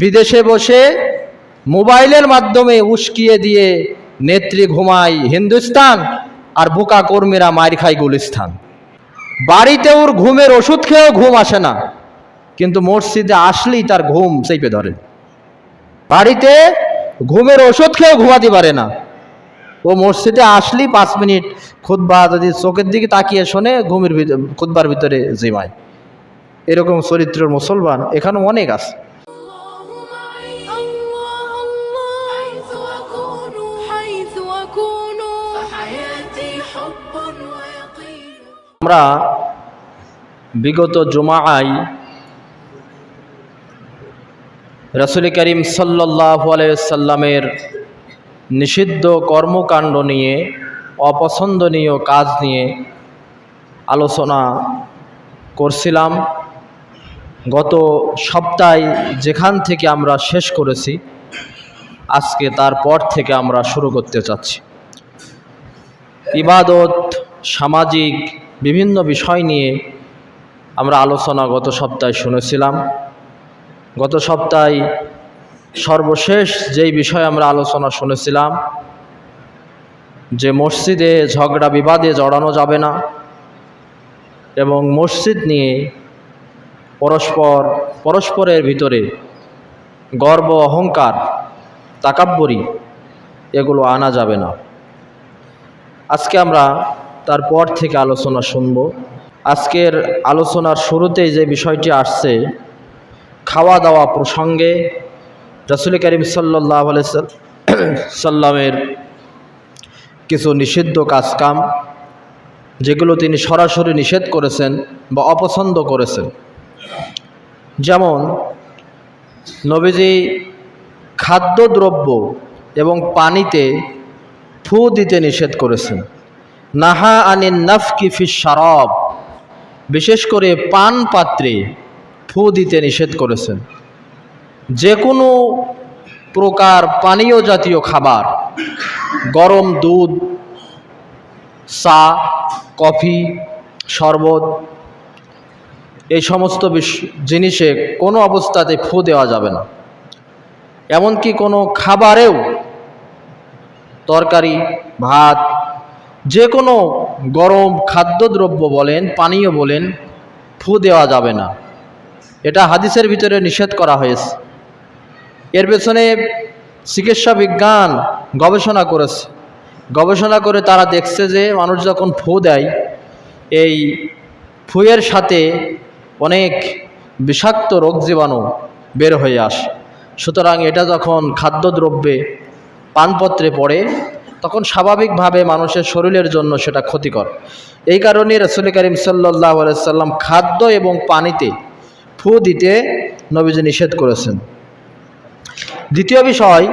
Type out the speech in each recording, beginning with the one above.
বিদেশে বসে মোবাইলের মাধ্যমে উস্কিয়ে দিয়ে নেত্রী ঘুমায় হিন্দুস্তান আর বোকা কর্মীরা মার খায় গুলিস্তান। বাড়িতে ওর ঘুমের ওষুধ খেয়েও ঘুম আসে না, কিন্তু মসজিদে আসলেই তার ঘুম চেপে ধরে। বাড়িতে ঘুমের ওষুধ খেয়েও ঘুমাতে পারে না। ও মসজিদে আসলেই পাঁচ মিনিট খুদ্া যদি চোখের দিকে তাকিয়ে শোনে, ঘুমের ভিতরে খুদ্বার ভিতরে জিমায়। এরকম চরিত্রের মুসলমান এখানে অনেক আছে। আমরা বিগত জুমায় রসুল করিম সাল্লাহ আলাইসাল্লামের নিষিদ্ধ কর্মকাণ্ড নিয়ে, অপছন্দনীয় কাজ নিয়ে আলোচনা করছিলাম। গত সপ্তাহে যেখান থেকে আমরা শেষ করেছি, আজকে তারপর থেকে আমরা শুরু করতে চাচ্ছি। ইবাদত, সামাজিক বিভিন্ন বিষয় নিয়ে আমরা আলোচনা গত সপ্তাহে শুনেছিলাম। গত সপ্তাহে সর্বশেষ যেই বিষয়ে আমরা আলোচনা শুনেছিলাম, যে মসজিদে ঝগড়া বিবাদে জড়ানো যাবে না এবং মসজিদ নিয়ে পরস্পর, পরস্পরের ভিতরে গর্ব, অহংকার, তাকাব্বরি, এগুলো আনা যাবে না। আজকে আমরা তারপর থেকে আলোচনা শুনব। আজকের আলোচনার শুরুতেই যে বিষয়টি আসছে খাওয়া দাওয়া প্রসঙ্গে রসুল করিম সাল্লাহ সাল্লামের কিছু নিষিদ্ধ কাজকাম, যেগুলো তিনি সরাসরি নিষেধ করেছেন বা অপছন্দ করেছেন। যেমন, নবীজি খাদ্যদ্রব্য এবং পানিতে ফু দিতে নিষেধ করেছেন। নাহা আনিন নাফকি ফি সারব বিশেষ করে পান পাত্রে ফু দিতে নিষেধ করেছেন। যে কোনো প্রকার পানীয় জাতীয় খাবার, গরম দুধ, চা, কফি, শরবত, এই সমস্ত জিনিসে কোনো অবস্থাতে ফু দেওয়া যাবে না। এমনকি কোনো খাবারেও তরকারি, ভাত যে কোনো গরম খাদ্যদ্রব্য বলেন, পানীয় বলেন, ফু দেওয়া যাবে না। এটা হাদিসের ভিতরে নিষেধ করা হয়েছে। এর পেছনে চিকিৎসা বিজ্ঞান গবেষণা করেছে। গবেষণা করে তারা দেখছে যে মানুষ যখন ফু দেয়, এই ফুয়ের সাথে অনেক বিষাক্ত রোগ জীবাণু বের হয়ে আসে। সুতরাং এটা যখন খাদ্যদ্রব্যে পানপত্রে পড়ে তখন স্বাভাবিকভাবে মানুষের শরীরের জন্য সেটা ক্ষতিকর। এই কারণে রসুল করিম সাল্লাহ সাল্লাম খাদ্য এবং পানিতে ফু দিতে নবীজি নিষেধ করেছেন। দ্বিতীয় বিষয়,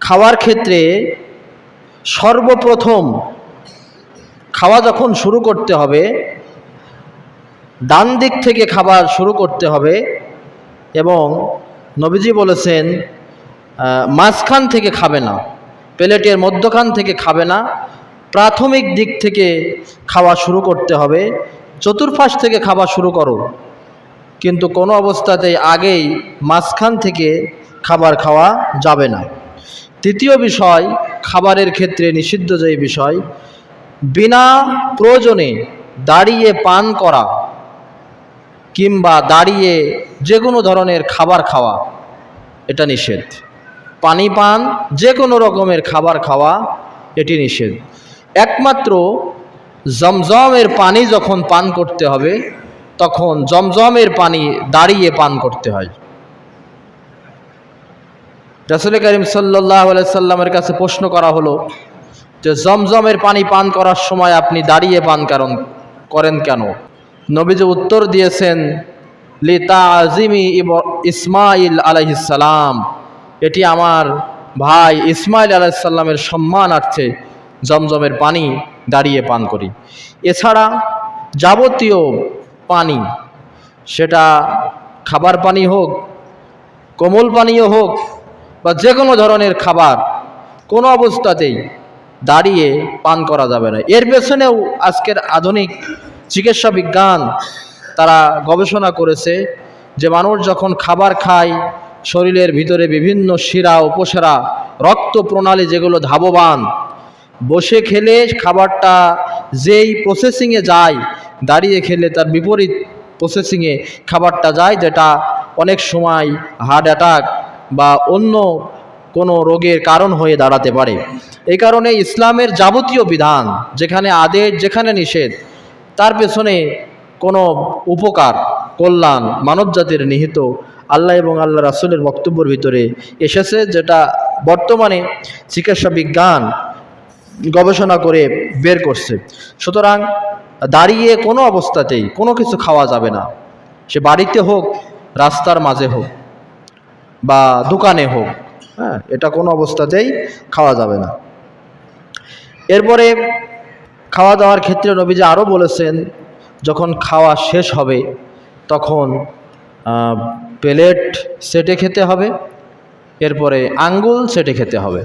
খাওয়ার ক্ষেত্রে সর্বপ্রথম খাওয়া যখন শুরু করতে হবে, ডান দিক থেকে খাবার শুরু করতে হবে এবং নবীজি বলেছেন মাঝখান থেকে খাবে না। প্লেটের মধ্যখান থেকে খাবে না, প্রাথমিক দিক থেকে খাওয়া শুরু করতে হবে, চতুর্পাশ থেকে খাওয়া শুরু করো। কিন্তু কোনো অবস্থাতেই আগেই মাঝখান থেকে খাবার খাওয়া যাবে না। তৃতীয় বিষয়, খাবারের ক্ষেত্রে নিষিদ্ধ যে বিষয়, বিনা প্রয়োজনে দাঁড়িয়ে পান করা কিংবা দাঁড়িয়ে যে কোনো ধরনের খাবার খাওয়া, এটা নিষেধ। পানি পান যে কোনো রকমের খাবার খাওয়া, এটি নিষেধ। একমাত্র জমজমের পানি যখন পান করতে হবে, তখন জমজমের পানি দাঁড়িয়ে পান করতে হয়। রাসুল করিম সাল্লাহ সাল্লামের কাছে প্রশ্ন করা হলো যে, জমজমের পানি পান করার সময় আপনি দাঁড়িয়ে পান কারণ, করেন কেন? নবীজি উত্তর দিয়েছেন লিতা আজিমি ইসমাইল আলাইসালাম এটি আমার ভাই ইসমাইল আলাইসাল্লামের সম্মানার্থে জমজমের পানি দাঁড়িয়ে পান করি। এছাড়া যাবতীয় পানি, সেটা খাবার পানি হোক, কোমল পানীয় হোক, বা যে কোনো ধরনের খাবার, কোনো অবস্থাতেই দাঁড়িয়ে পান করা যাবে না। এর পেছনেও আজকের আধুনিক চিকিৎসা বিজ্ঞান তারা গবেষণা করেছে যে মানুষ যখন খাবার খায় শরীরের ভিতরে বিভিন্ন শিরা, উপসেরা, রক্ত প্রণালী যেগুলো ধাববান, বসে খেলে খাবারটা যেই প্রসেসিংয়ে যায়, দাঁড়িয়ে খেলে তার বিপরীত প্রসেসিংয়ে খাবারটা যায়, যেটা অনেক সময় হার্ট অ্যাটাক বা অন্য কোনো রোগের কারণ হয়ে দাঁড়াতে পারে। এই কারণে ইসলামের যাবতীয় বিধান, যেখানে আদেশ, যেখানে নিষেধ, তার পেছনে কোনো উপকার, কল্যাণ মানবজাতির নিহিত আল্লাহ এবং আল্লাহ রাসুলের বক্তব্যের ভিতরে এসেছে, যেটা বর্তমানে চিকিৎসা বিজ্ঞান গবেষণা করে বের করছে। সুতরাং দাঁড়িয়ে কোনো অবস্থাতেই কোনো কিছু খাওয়া যাবে না। সে বাড়িতে হোক, রাস্তার মাঝে হোক, বা দোকানে হোক হ্যাঁ এটা কোনো অবস্থাতেই খাওয়া যাবে না। এরপরে খাওয়া দাওয়ার ক্ষেত্রে নবীজি আরও বলেছেন, যখন খাওয়া শেষ হবে, তখন প্লেট সেটে খেতে হবে, এরপরে আঙ্গুল সেটে খেতে হবে।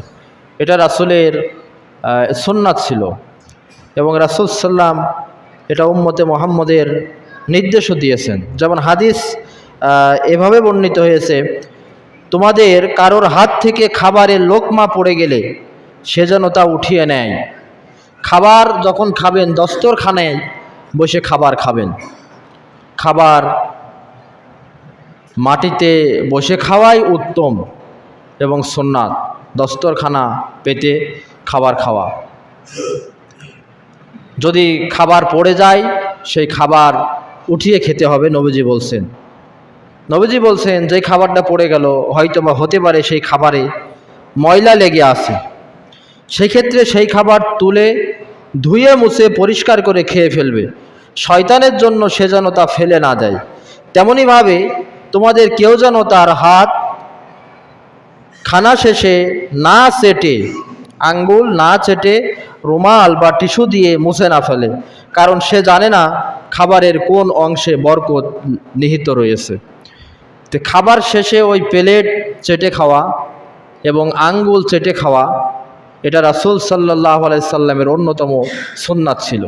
এটা রাসুলের সুন্নাত ছিল এবং রাসুল সাল্লাম এটা উম্মতে মোহাম্মদের নির্দেশও দিয়েছেন। যেমন হাদিস এভাবে বর্ণিত হয়েছে, তোমাদের কারোর হাত থেকে খাবারের লোকমা পড়ে গেলে সে যেন তা উঠিয়ে নেয়। খাবার যখন খাবেন, দস্তরখানায় বসে খাবার খাবেন। খাবার মাটিতে বসে খাওয়াই উত্তম এবং সোননাথ দস্তরখানা পেতে খাবার খাওয়া। যদি খাবার পড়ে যায়, সেই খাবার উঠিয়ে খেতে হবে, নবীজি বলছেন। নবীজি বলছেন যে খাবারটা পড়ে গেল হয়তো বা হতে পারে সেই খাবারে ময়লা লেগে আছে। সেই ক্ষেত্রে সেই খাবার তুলে ধুয়ে মুছে পরিষ্কার করে খেয়ে ফেলবে। শয়তানের জন্য সে যেন তা ফেলে না দেয়। তেমনইভাবে তোমাদের কেউ যেন তার হাত খানা শেষে না চেটে আঙ্গুল না চেটে রুমাল বা টিস্যু দিয়ে মুছে না ফেলে। কারণ সে জানে না খাবারের কোন অংশে বরকত নিহিত রয়েছে। তো খাবার শেষে ওই প্লেট চেটে খাওয়া এবং আঙ্গুল চেটে খাওয়া, এটা রাসুল সাল্লাহ আলাইসাল্লামের অন্যতম সুন্নাত ছিল।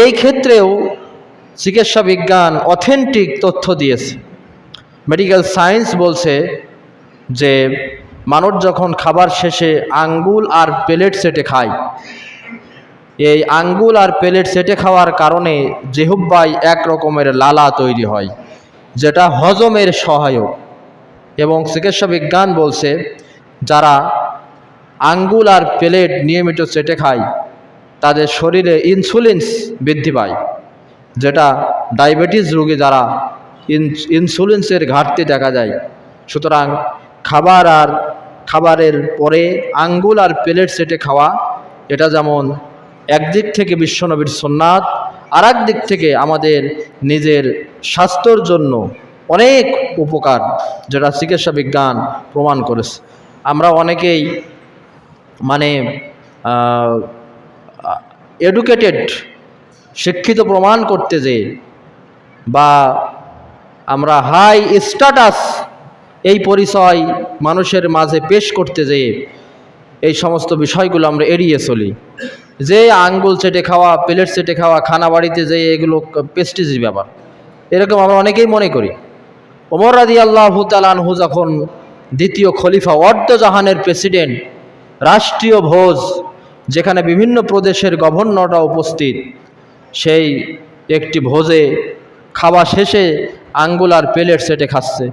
এই ক্ষেত্রেও চিকিৎসা বিজ্ঞান অথেন্টিক তথ্য দিয়েছে। মেডিকেল সায়েন্স বলছে যে মানুষ যখন খাবার শেষে আঙ্গুল আর প্লেট সেটে খায়, এই আঙ্গুল আর প্লেট সেটে খাওয়ার কারণে জেহুব্বাই এক রকমের লালা তৈরি হয়, যেটা হজমের সহায়ক। এবং চিকিৎসা বিজ্ঞান বলছে যারা আঙ্গুল আর প্লেট নিয়মিত চেটে খায়, তাদের শরীরে ইনসুলিনস বৃদ্ধি পায়। যেটা ডায়াবেটিস রোগী যারা ইনসুলিনসের ঘাটতি দেখা যায়। সুতরাং খাবার আর খাবারের পরে আঙ্গুল আর প্লেট সেটে খাওয়া, এটা যেমন একদিক থেকে বিশ্বনবীর সোননাথ আর দিক থেকে আমাদের নিজের স্বাস্থ্যর জন্য অনেক উপকার যেটা চিকিৎসা বিজ্ঞান প্রমাণ করেছে। আমরা অনেকেই মানে এডুকেটেড শিক্ষিত প্রমাণ করতে যে, বা আমরা হাই স্ট্যাটাস এই পরিচয় মানুষের মাঝে পেশ করতে যেয়ে এই সমস্ত বিষয়গুলো আমরা এড়িয়ে চলি। যে আঙ্গুল চেটে খাওয়া প্লেট চেটে খাওয়া, খানা বাড়িতে যেয়ে এগুলো পেস্টিজ ব্যাপার এরকম আমরা অনেকেই মনে করি। ওমর রাদি আল্লাহ তালানহু যখন দ্বিতীয় খলিফা অর্ধজাহানের প্রেসিডেন্ট রাষ্ট্রীয় ভোজ, যেখানে বিভিন্ন প্রদেশের গভর্নররা উপস্থিত সেই একটি ভোজে খাওয়া শেষে আঙ্গুল আর প্লেট সেটে খাচ্ছে।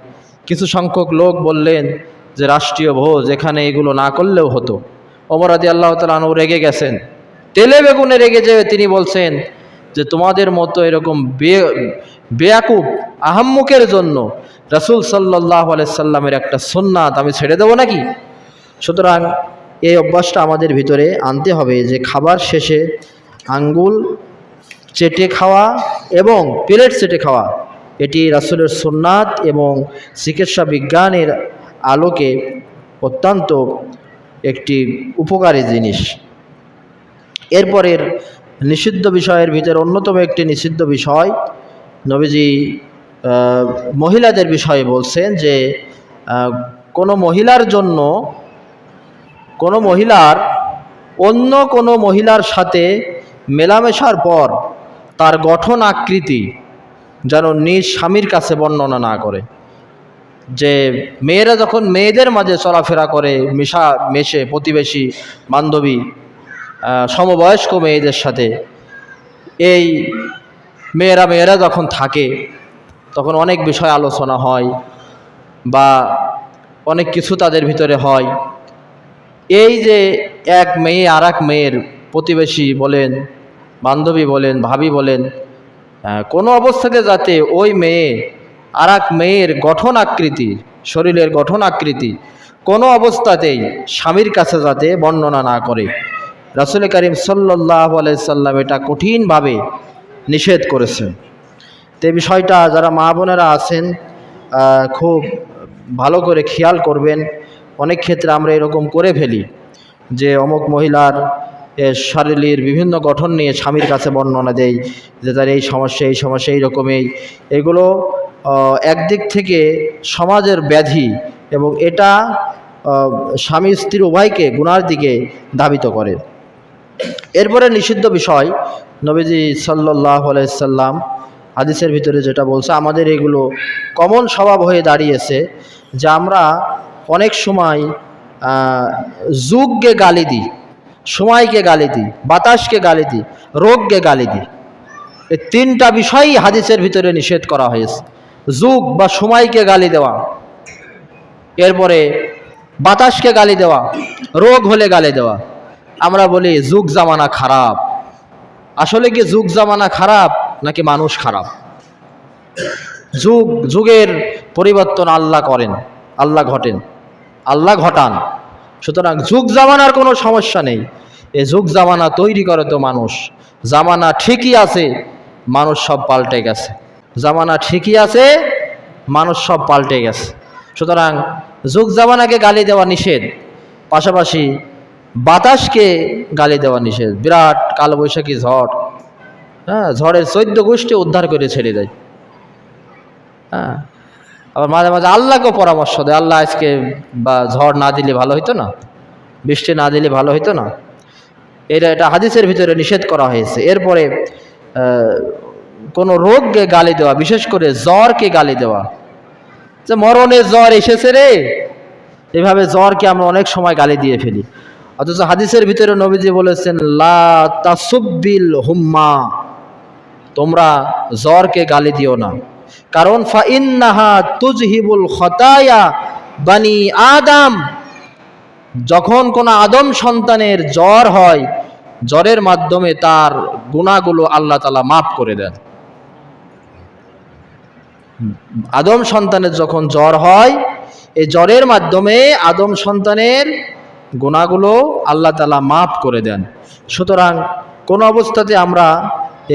কিছু সংখ্যক লোক বললেন যে, রাষ্ট্রীয় ভোজ, এখানে এগুলো না করলেও হতো। ওমর আদি আল্লাহ তালু রেগে গেছেন। তেলে বেগুনে রেগে যেয়ে তিনি বলছেন যে, তোমাদের মতো এরকম বে, বেয়াকুব আহাম্মুকের জন্য রাসুল সাল্লাহ সাল্লামের একটা সুন্নাত আমি ছেড়ে দেবো নাকি? সুতরাং এই অভ্যাসটা আমাদের ভিতরে আনতে হবে যে, খাবার শেষে আঙ্গুল চেটে খাওয়া এবং প্লেট চেটে খাওয়া। এটি রাসুলের সুন্নাত এবং চিকিৎসা বিজ্ঞানের আলোকে অত্যন্ত একটি উপকারী জিনিস। এরপরের নিষিদ্ধ বিষয়ের ভিতরে অন্যতম একটি নিষিদ্ধ বিষয় নবীজি মহিলাদের বিষয়ে বলছেন যে কোনো মহিলার জন্য, কোনো মহিলার অন্য কোনো মহিলার সাথে মেলামেশার পর তার গঠন আকৃতি যেন নিজ স্বামীর কাছে বর্ণনা না করে। যে মেয়েরা যখন মেয়েদের মাঝে চলাফেরা করে, মেশা, মেশে, প্রতিবেশী, বান্ধবী সমবয়স্ক মেয়েদের সাথে, এই মেয়েরা মেয়েরা যখন থাকে, তখন অনেক বিষয় আলোচনা হয় বা অনেক কিছু তাদের ভিতরে হয়। এই যে এক মেয়ে আর এক মেয়ের প্রতিবেশী বলেন বান্ধবী বলেন, ভাবি বলেন কোনো অবস্থাতে যাতে ওই মেয়ে আর এক মেয়ের গঠন আকৃতি, শরীরের গঠন আকৃতি, কোনো অবস্থাতেই স্বামীর কাছে যাতে বর্ণনা না করে। রাসুল করিম সাল্লাহ আলাইসাল্লাম এটা কঠিনভাবে নিষেধ করেছেন। তে বিষয়টা যারা মা বোনেরা আছেন খুব ভালো করে খেয়াল করবেন। অনেক ক্ষেত্রে আমরা এরকম করে ফেলি যে অমুক মহিলার এ, শারীরিক বিভিন্ন গঠন নিয়ে স্বামীর কাছে বর্ণনা দেই যে তার এই সমস্যা এই সমস্যা এই রকমই। এগুলো একদিক থেকে সমাজের ব্যাধি এবং এটা স্বামী স্ত্রী উভয়কে গুনার দিকে ধাবিত করে। এরপরে নিষিদ্ধ বিষয় নবীজি সাল্লাহ আলাইসাল্লাম হাদিসের ভিতরে যেটা বলছে আমাদের এগুলো কমন স্বভাব হয়ে দাঁড়িয়েছে যে আমরা অনেক সময় যুগকে গালি দিই। সময়কে গালি দিই বাতাসকে গালি দিই রোগকে গালি দিই এই তিনটা বিষয়ই হাদিসের ভিতরে নিষেধ করা হয়েছে। যুগ বা সময়কে গালি দেওয়া, এরপরে বাতাসকে গালি দেওয়া, রোগ হলে গালি দেওয়া। আমরা বলি, যুগ জামানা খারাপ। আসলে কি যুগ জামানা খারাপ, নাকি মানুষ খারাপ? যুগ, যুগের পরিবর্তন আল্লাহ করেন, আল্লাহ ঘটেন, আল্লাহ ঘটান। সুতরাং যুগ জামানার কোনো সমস্যা নেই। এ যুগ জামানা তৈরি করে তো মানুষ। জামানা ঠিকই আছে, মানুষ সব পাল্টে গেছে। জামানা ঠিকই আছে, মানুষ সব পাল্টে গেছে। সুতরাং যুগ জামানাকে গালি দেওয়া নিষেধ। পাশাপাশি বাতাসকে গালি দেওয়া নিষেধ। বিরাট কালবৈশাখী ঝড়। হ্যাঁ ঝড়ের চৈদ্য গোষ্ঠী উদ্ধার করে ছেড়ে দেয়। হ্যাঁ আবার মাঝে মাঝে আল্লাহকেও পরামর্শ দেয়, আল্লাহ আজকে বা ঝড় না দিলে ভালো হতো না, বৃষ্টি না দিলে ভালো হতো না। এটা এটা হাদিসের ভিতরে নিষেধ করা হয়েছে। এরপরে কোনো রোগকে গালি দেওয়া, বিশেষ করে জ্বরকে গালি দেওয়া, যে মরণের জ্বর এসেছে রে, এভাবে জ্বরকে আমরা অনেক সময় গালি দিয়ে ফেলি। অথচ হাদিসের ভিতরে নবীজি বলেছেন, লা হুম্মা তোমরা জ্বরকে গালি দিও না। কারণ ফা ইন্নাহা তুজহিবুল খতায়া বানি আদম। যখন কোনো আদম সন্তানের জ্বর হয়, জ্বরের মাধ্যমে তার গুণাগুলো আল্লাহ তালা মাফ করে দেন। আদম সন্তানের যখন জ্বর হয়, এই জ্বরের মাধ্যমে আদম সন্তানের গুণাগুলো আল্লাহ তালা মাফ করে দেন। সুতরাং কোনো অবস্থাতে আমরা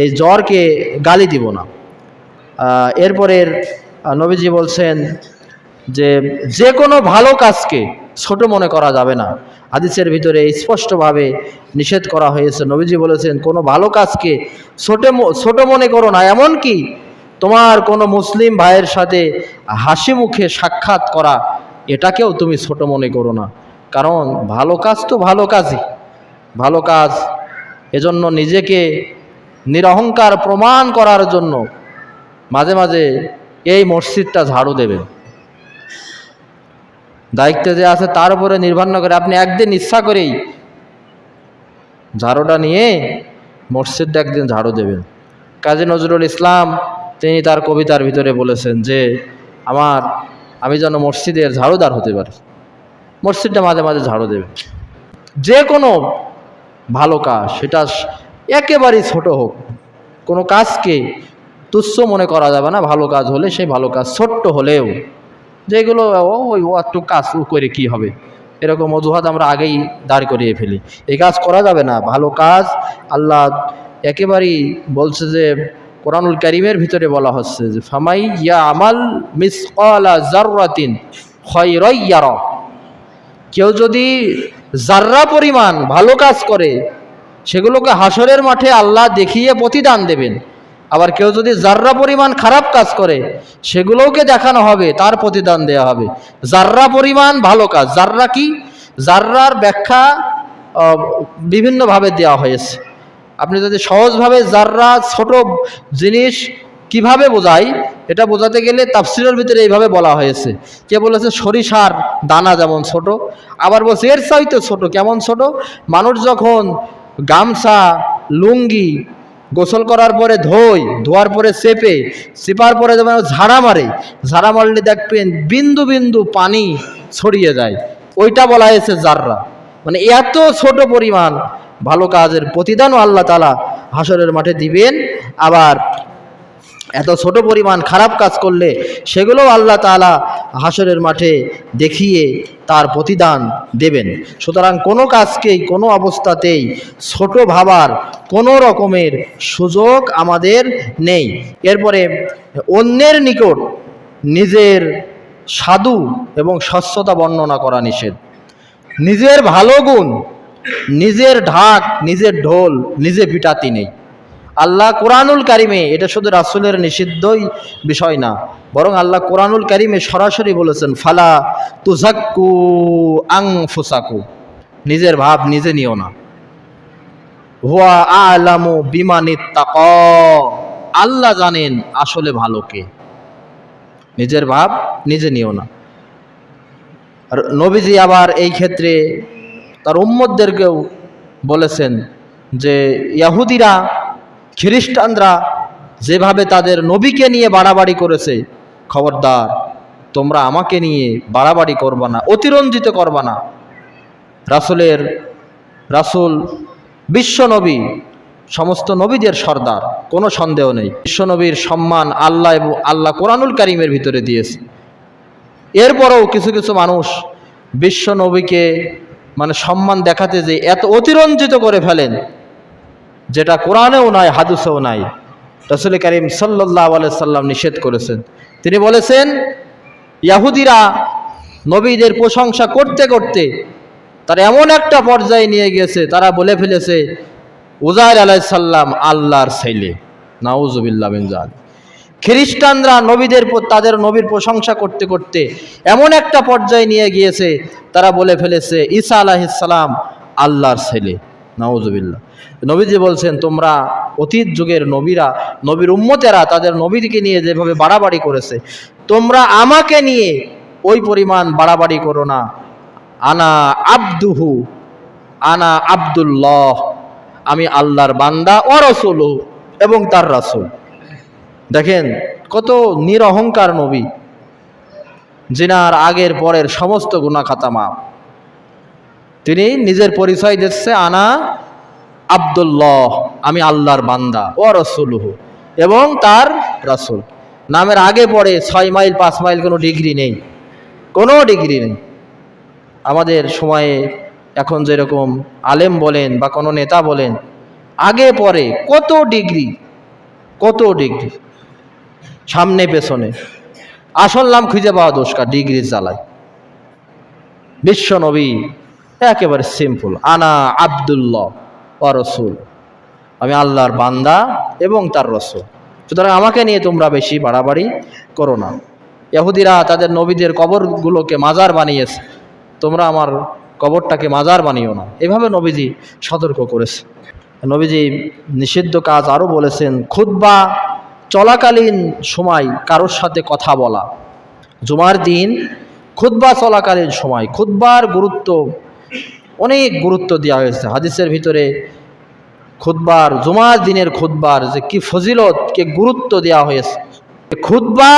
এই জ্বরকে গালি দিব না। এরপরের নবীজি বলছেন যে যে কোনো ভালো কাজকে ছোট মনে করা যাবে না। হাদিসের ভিতরে স্পষ্টভাবে নিষেধ করা হয়েছে। নবীজি বলেছেন, কোনো ভালো কাজকে ছোট ছোট মনে করো না। এমন কি তোমার কোনো মুসলিম ভাইয়ের সাথে হাসি মুখে সাক্ষাৎ করা, এটাকেও তুমি ছোট মনে করো না। কারণ ভালো কাজ তো ভালো কাজই। ভালো কাজ এজন্য নিজেকে নিরহংকার প্রমাণ করার জন্য মাঝে মাঝে এই মসজিদটা ঝাড়ু দেবেন। দায়িত্ব যে আছে তার উপরে নির্ভর করে আপনি একদিন ইচ্ছা করেই ঝাড়ুটা নিয়ে মসজিদটা একদিন ঝাড়ু দেবেন। কাজী নজরুল ইসলাম তিনি তার কবিতার ভিতরে বলেছেন যে, আমার, আমি যেন মসজিদের ঝাড়ুদার হতে পারি। মসজিদটা মাঝে মাঝে ঝাড়ু দেবে যে কোনো ভালো কাজ, সেটা একেবারেই ছোট হোক। কোনো কাজকে তুচ্ছ মনে করা যাবে না, ভালো কাজ হলে সেই ভালো কাজ, ছোট্ট হলেও। যেগুলো ওই একটু কাজ করে কি হবে? এরকম অজুহাত আমরা আগেই দাঁড় করিয়ে ফেলি। এই কাজ করা যাবে না, ভালো কাজ, আল্লাহ একেবারেই বলছে যে, কোরআনুল করিমের ভিতরে বলা হচ্ছে যে, ফামাই ইয়া আমাল মিস জাররাতিন খয়রাইয়ারা কেউ যদি জাররা পরিমাণ ভালো কাজ করে, সেগুলোকে হাসরের মাঠে আল্লাহ দেখিয়ে প্রতিদান দেবেন। আবার কেউ যদি জাররা পরিমাণ খারাপ কাজ করে, সেগুলোকে দেখানো হবে, তার প্রতিদান দেওয়া হবে। জাররা পরিমাণ ভালো কাজ জাররা কি? জাররার ব্যাখ্যা বিভিন্নভাবে দেওয়া হয়েছে। আপনি যদি সহজভাবে জাররা ছোট জিনিস কীভাবে বোঝাই এটা বোঝাতে গেলে তাফসিরের ভিতরে এইভাবে বলা হয়েছে। কে বলেছে? সরিষার দানা যেমন ছোট, আবার বলছে, এর চাইতে ছোট, কেমন ছোট? মানুষ যখন গামছা, লুঙ্গি গোসল করার পরে ধোয়, ধোয়ার পরে চেপে, চেপার পরে যেমন ঝাড়া মারে, ঝাড়া মারলে দেখবেন বিন্দু বিন্দু পানি ছড়িয়ে যায়। ওইটা বলা হয়েছে জাররা। মানে এত ছোট পরিমাণ ভালো কাজের প্রতিদানও আল্লাহ তালা হাসরের মাঠে দিবেন। আবার এত ছোট পরিমাণ খারাপ কাজ করলে সেগুলোও আল্লাহ তাআলা হাসরের মাঠে দেখিয়ে তার প্রতিদান দেবেন। সুতরাং কোনো কাজকেই, কোনো অবস্থাতেই ছোট ভাবার কোনো রকমের সুযোগ আমাদের নেই। এরপরে অন্যের নিকট নিজের সাধু এবং স্বচ্ছতা বর্ণনা করা নিষেধ। নিজের ভালো গুণ, নিজের ঢাক, নিজের ঢোল, নিজে পিটাতি নেই। আল্লাহ কোরআনুল কারিমে, এটা শুধু রাসুলের নিষিদ্ধই বিষয় না, বরং আল্লাহ কোরআনুল কারিমে সরাসরি বলেছেন, ফালা তুজাক্কু আং ফুসাকু নিজের ভাব নিজে নিও না। হুয়া আলামু বিমানিত তাক আল্লাহ জানেন আসলে ভালো কে। নিজের ভাব নিজে নিও না। আর নবীজি আবার এই ক্ষেত্রে তার উম্মদদেরকেও বলেছেন যে, ইয়াহুদিরা খ্রিস্টানরা যেভাবে তাদের নবীকে নিয়ে বাড়াবাড়ি করেছে, খবরদার, তোমরা আমাকে নিয়ে বাড়াবাড়ি করবা না, অতিরঞ্জিত করবা না। রাসুলের, রাসুল বিশ্ব নবী, সমস্ত নবীদের সর্দার, কোনো সন্দেহ নেই। বিশ্বনবীর সম্মান আল্লাহ এবং আল্লাহ কোরআনুল কারিমের ভিতরে দিয়েছে। এরপরেও কিছু কিছু মানুষ বিশ্ব নবীকে মানে সম্মান দেখাতে যে এত অতিরঞ্জিত করে ফেলেন যেটা কোরআনেও নাই, হাদুসেও নাই। রসুল করিম সাল্লাহ সাল্লাম নিষেধ করেছেন। তিনি বলেছেন, ইয়াহুদিরা নবীদের প্রশংসা করতে করতে তারা এমন একটা পর্যায়ে নিয়ে গিয়েছে তারা বলে ফেলেছে উজাইর আলাইসাল্লাম আল্লাহর ছেলে। নাউজুবিল্লা বিনজাল খ্রিস্টানরা নবীদের তাদের নবীর প্রশংসা করতে করতে এমন একটা পর্যায়ে নিয়ে গিয়েছে, তারা বলে ফেলেছে, ঈসা আলাহিসাল্লাম আল্লাহর ছেলে। নাউজুবিল্লাহ। নবীজি বলছেন, তোমরা অতীত যুগের নবীরা, নবীর উম্মতেরা, তাদের নবীকে নিয়ে যেভাবে বাড়াবাড়ি করেছে, তোমরা আমাকে নিয়ে ওই পরিমাণ বাড়াবাড়ি করো না। আনা আব্দুহু, আনা আব্দুল্লাহ, আমি আল্লাহর বান্দা ও রসুল এবং তার রাসূল। দেখেন, কত নিরহংকার নবী, যিনার আগের পরের সমস্ত গুণা খাতা মাপ তিনি নিজের পরিচয় দিচ্ছে, আনা আব্দুল্লাহ, আমি আল্লাহর বান্দা, ও রসুলহু, এবং তার রসুল। নামের আগে পরে ছয় মাইল, পাঁচ মাইল কোনো ডিগ্রি নেই, কোনো ডিগ্রি নেই। আমাদের সময়ে এখন যেরকম আলেম বলেন বা কোনো নেতা বলেন, আগে পরে কত ডিগ্রি কত ডিগ্রি, সামনে পেছনে। আসল নাম খুঁজে পাওয়া দোষকার ডিগ্রি জ্বালায়। বিশ্ব নবী একেবারে সিম্পল, আনা আবদুল্লাহ ও রসুল। আমি আল্লাহর বান্দা এবং তার রসুল। সুতরাং আমাকে নিয়ে তোমরা বেশি বাড়াবাড়ি করো না। ইহুদিরা তাদের নবীদের কবরগুলোকে মাজার বানিয়েছে। তোমরা আমার কবরটাকে মাজার বানিও না। এভাবে নবীজি সতর্ক করেছে। নবীজি নিষিদ্ধ কাজ আরও বলেছেন খুদ্া চলাকালীন সময় কারোর সাথে কথা বলা। জুমার দিন খুদ্া চলাকালীন সময়। খুদ্বার গুরুত্ব অনেক গুরুত্ব দেওয়া হয়েছে। হাদিসের ভিতরে খুদ্বার জুমার দিনের খুদ্বার যে কি ফজিলত, কি গুরুত্ব দেওয়া হয়েছে। খুদ্া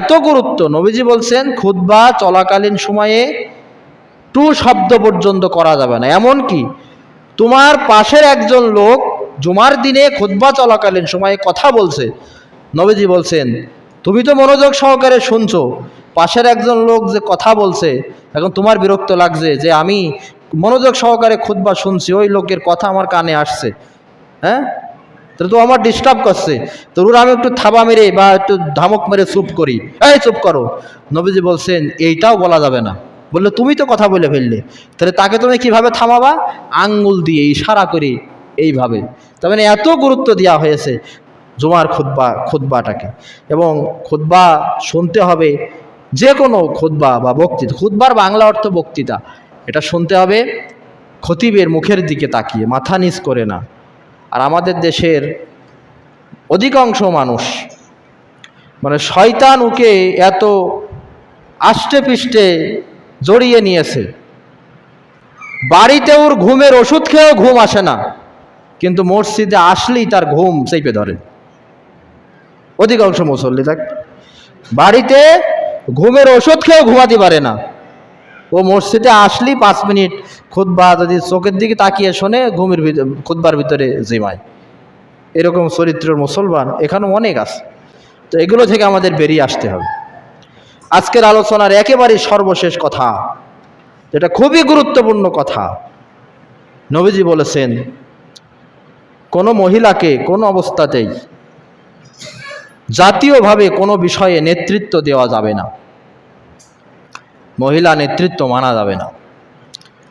এত গুরুত্ব, নবীজি বলছেন খুদ্া চলাকালীন সময়ে টু শব্দ পর্যন্ত করা যাবে না। এমন কি, তোমার পাশের একজন লোক জুমার দিনে খুদ্া চলাকালীন সময়ে কথা বলছে। নবীজি বলছেন, তুমি তো মনোযোগ সহকারে শুনছো। পাশের একজন লোক যে কথা বলছে, এখন তোমার বিরক্ত লাগছে যে আমি মনোযোগ সহকারে খুদ্া শুনছি, ওই লোকের কথা আমার কানে আসছে। হ্যাঁ? তাহলে তো আমার ডিস্টার্ব করছে। তো আমি একটু থাবা মেরে বা একটু ধামক মেরে চুপ করি। এই চুপ করো। নবীজি বলছেন, এইটাও বলা যাবে না। বললে, তুমি তো কথা বলে ফেললে। তাহলে তাকে তুমি কীভাবে থামাবা? আঙ্গুল দিয়ে, ইশারা করে এইভাবে। তার মানে এত গুরুত্ব দেওয়া হয়েছে জুমার খুদ্া খুদ্বাটাকে এবং খুদ্া শুনতে হবে যে কোনো খুদ্া বা বক্তৃতা। খুদ্বার বাংলা অর্থ বক্তৃতা। এটা শুনতে হবে, খতিবের মুখের দিকে তাকিয়ে, মাথা নিচ করে না। আর আমাদের দেশের অধিকাংশ মানুষ মানে শয়তান ওকে এত আষ্টে পিষ্টে জড়িয়ে নিয়েছে। বাড়িতে ওর ঘুমের ওষুধ খেয়েও ঘুম আসে না, কিন্তু মসজিদে আসলেই তার ঘুম চেপে ধরে। অধিকাংশ মুসল্লি দেখ, বাড়িতে ঘুমের ওষুধ খেয়েও ঘুমাতে পারে না। ও মসজিদে আসলেই পাঁচ মিনিট খুদ্া যদি চোখের দিকে তাকিয়ে শোনে, ঘুমের ভিতরে খুদ্বার ভিতরে জিমায়। এরকম চরিত্রের মুসলমান এখানে অনেক আছে। তো এগুলো থেকে আমাদের বেরিয়ে আসতে হবে। আজকের আলোচনার একেবারেই সর্বশেষ কথা, যেটা খুবই গুরুত্বপূর্ণ কথা। নবীজি বলেছেন, কোনো মহিলাকে কোনো অবস্থাতেই জাতীয়ভাবে কোনো বিষয়ে নেতৃত্ব দেওয়া যাবে না। মহিলা নেতৃত্ব মানা যাবে না।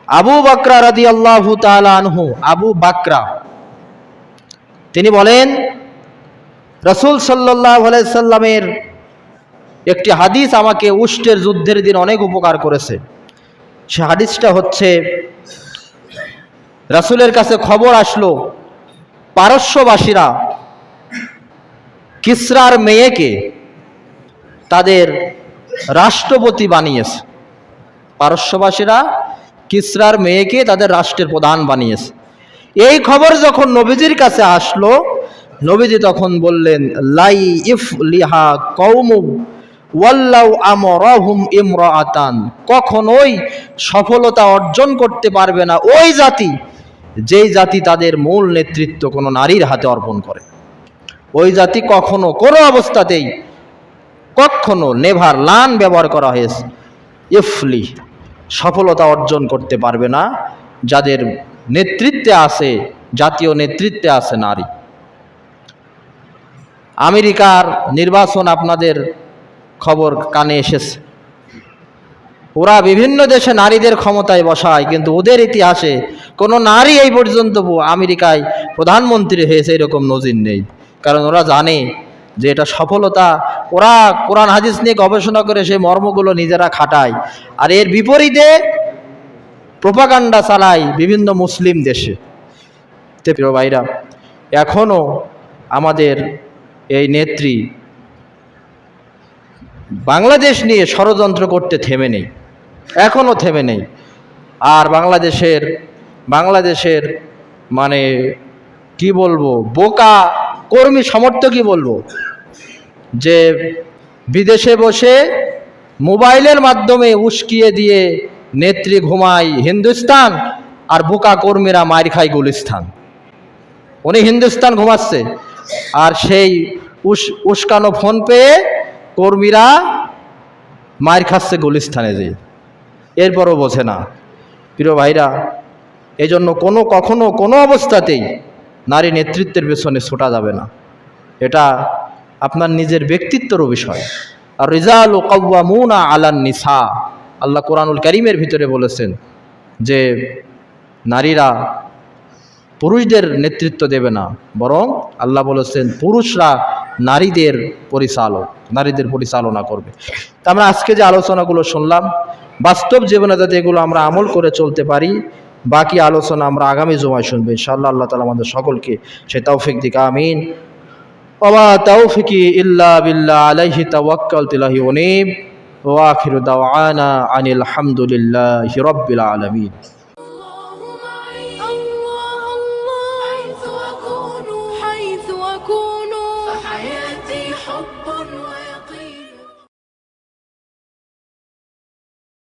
আবু বাকরা রাদি আল্লাহু আনহু, আবু বাকরা, তিনি বলেন, রসুল সাল্লাহ সাল্লামের একটি হাদিস আমাকে উষ্টের যুদ্ধের দিন অনেক উপকার করেছে। সে হাদিসটা হচ্ছে, রাসূলের কাছে খবর আসলো, পারস্যবাসীরা কিসরার মেয়েকে তাদের রাষ্ট্রপতি বানিয়েছে। পারস্যবাসীরা কিসরার মেয়েকে তাদের রাষ্ট্রের প্রধান বানিয়েছে। এই খবর যখন নবীজির কাছে আসলো, নবীজি তখন বললেন, লাই ইফ লিহা কৌমু ওয়াল্লাউ কখনোই সফলতা অর্জন করতে পারবে না ওই জাতি, যেই জাতি তাদের মূল নেতৃত্ব কোনো নারীর হাতে অর্পণ করে। ওই জাতি কখনো কোনো অবস্থাতেই কখনো নেভার লান ব্যবহার করা হয়েছে। ইফলি সফলতা অর্জন করতে পারবে না। যাদের নেতৃত্বে আছে, জাতীয় নেতৃত্বে আছে নারী। আমেরিকার নির্বাচন আপনাদের খবর কানে এসেছে। ওরা বিভিন্ন দেশে নারীদের ক্ষমতায় বসায়, কিন্তু ওদের ইতিহাসে কোনো নারী এই পর্যন্ত আমেরিকায় প্রধানমন্ত্রী হয়েছে এরকম নজির নেই। কারণ ওরা জানে যে এটা সফলতা, ওরা কোরআন হাদিস নিয়ে গবেষণা করে সেই মর্মগুলো নিজেরা খাটায়। আর এর বিপরীতে প্রোপাগান্ডা চালায় বিভিন্ন মুসলিম দেশে। প্রিয় ভাইরা এখনও আমাদের এই নেত্রী বাংলাদেশ নিয়ে ষড়যন্ত্র করতে থেমে নেই এখনও থেমে নেই। আর বাংলাদেশের বাংলাদেশের মানে কি বলব, বোকা কর্মী সমর্থকই বলব যে বিদেশে বসে মোবাইলের মাধ্যমে উস্কিয়ে দিয়ে নেত্রী ঘুমায় হিন্দুস্তান আর বোকা কর্মীরা মার খায় গুলিস্তান। উনি হিন্দুস্তান ঘুমাচ্ছে আর সেই উস, উস্কানো ফোন পেয়ে কর্মীরা মার খাচ্ছে গুলিস্তানে যে। এরপরও বোঝে না। প্রিয় ভাইরা এই জন্য কোনো কখনো কোনো অবস্থাতেই নারী নেতৃত্বের পেছনে ছোটা যাবে না। এটা আপনার নিজের ব্যক্তিত্বরও বিষয়। আর রিজাল ও কব্বামুনা আলান নিসা। আল্লাহ কোরআনুল করিমের ভিতরে বলেছেন যে নারীরা পুরুষদের নেতৃত্ব দেবে না, বরং আল্লাহ বলেছেন পুরুষরা নারীদের পরিচালক, নারীদের পরিচালনা করবে। আমরা আজকে যে আলোচনাগুলো শুনলাম, বাস্তব জীবনে যাতে এগুলো আমরা আমল করে চলতে পারি বাকি আলোচনা আমরা আগামী জুমায় শুনব, ইনশাআল্লাহ আল্লাহ তালা আমাদের সকলকে সে তৌফিক দিকে, আমিন। ওমা তৌফিকি ইল্লা বিল্লা আলাইহি তাওয়াক্কাল তিলাহি ওয়া আখিরু দাওয়ানা আনিল হামদুলিল্লাহি রাব্বিল আলামিন।